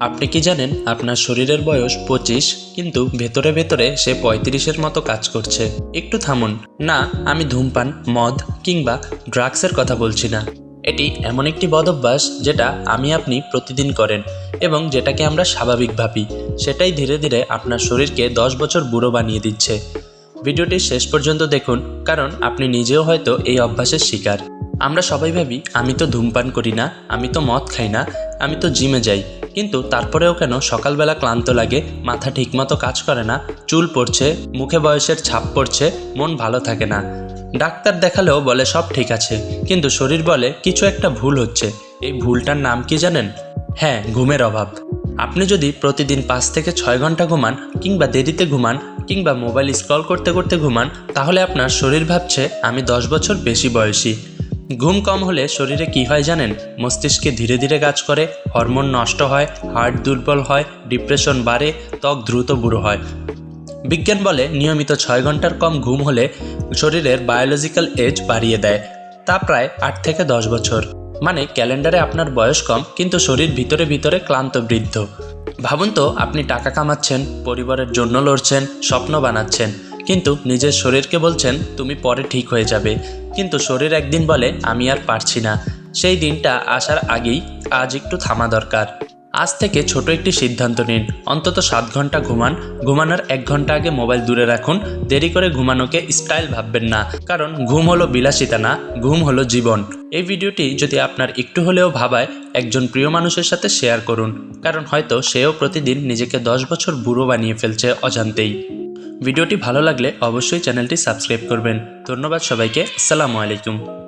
আপনি কি জানেন, আপনার শরীরের বয়স পঁচিশ, কিন্তু ভেতরে ভেতরে সে পঁয়ত্রিশের মতো কাজ করছে। একটু থামুন। না, আমি ধূমপান, মদ, কিংবা ড্রাগসের কথা বলছি না। এটি এমন একটি বদভ্যাস যেটা আমি আপনি প্রতিদিন করেন এবং যেটাকে আমরা স্বাভাবিক ভাবি। সেটাই ধীরে ধীরে আপনার শরীরকে দশ বছর বুড়ো বানিয়ে দিচ্ছে। ভিডিওটি শেষ পর্যন্ত দেখুন, কারণ আপনি নিজেও হয়তো এই অভ্যাসের শিকার। আমরা সবাই ভাবি, আমি তো ধূমপান করি না, আমি তো মদ খাই না, আমি তো জিমে যাই। কিন্তু তারপরেও কেন সকালবেলা ক্লান্ত লাগে, মাথা ঠিকমতো কাজ করে না, চুল পড়ছে, মুখে বয়সের ছাপ পড়ছে, মন ভালো থাকে না। ডাক্তার দেখালেও বলে সব ঠিক আছে, কিন্তু শরীর বলে কিছু একটা ভুল হচ্ছে। এই ভুলটার নাম কি জানেন? হ্যাঁ ঘুমের অভাব। আপনি যদি প্রতিদিন পাঁচ থেকে ছয় ঘণ্টা ঘুমান, কিংবা দেরিতে ঘুমান, কিংবা মোবাইল স্ক্রল করতে করতে ঘুমান, তাহলে আপনার শরীর ভাবছে, আমি দশ বছর বেশি বয়সী। ঘুম কম হলে শরীরে কি হয় জানেন? মস্তিষ্কে ধীরে ধীরে কাজ করে, হরমোন নষ্ট হয়, হার্ট দুর্বল হয়, ডিপ্রেশন বাড়ে, ত্বক দ্রুত বুড়ো হয়। বিজ্ঞান বলে নিয়মিত ছয় ঘণ্টার কম ঘুম হলে শরীরের বায়োলজিক্যাল এজ বাড়িয়ে দেয়। তা প্রায় আট থেকে দশ বছর। মানে ক্যালেন্ডারে আপনার বয়স কম, কিন্তু শরীর ভিতরে ভিতরে ক্লান্ত বৃদ্ধ। ভাবুন তো, আপনি টাকা কামাচ্ছেন, পরিবারের জন্য লড়ছেন, স্বপ্ন বানাচ্ছেন। কিন্তু নিজের শরীরকে বলছেন, তুমি পরে ঠিক হয়ে যাবে। কিন্তু শরীর একদিন বলে, আমি আর পারছি না। সেই দিনটা আসার আগেই আজ একটু থামা দরকার। আজ থেকে ছোট একটি সিদ্ধান্ত নিন। অন্তত সাত ঘণ্টা ঘুমান। ঘুমানোর এক ঘণ্টা আগে মোবাইল দূরে রাখুন। দেরি করে ঘুমানোকে স্টাইল ভাববেন না। কারণ ঘুম হলো বিলাসিতা না, ঘুম হলো জীবন। এই ভিডিওটি যদি আপনার একটু হলেও ভাবায়, একজন প্রিয় মানুষের সাথে শেয়ার করুন। কারণ হয়তো সেও প্রতিদিন নিজেকে দশ বছর বুড়ো বানিয়ে ফেলছে অজান্তেই। ভিডিওটি ভালো লাগলে অবশ্যই চ্যানেলটি সাবস্ক্রাইব করবেন। ধন্যবাদ সবাইকে। আসসালামু আলাইকুম।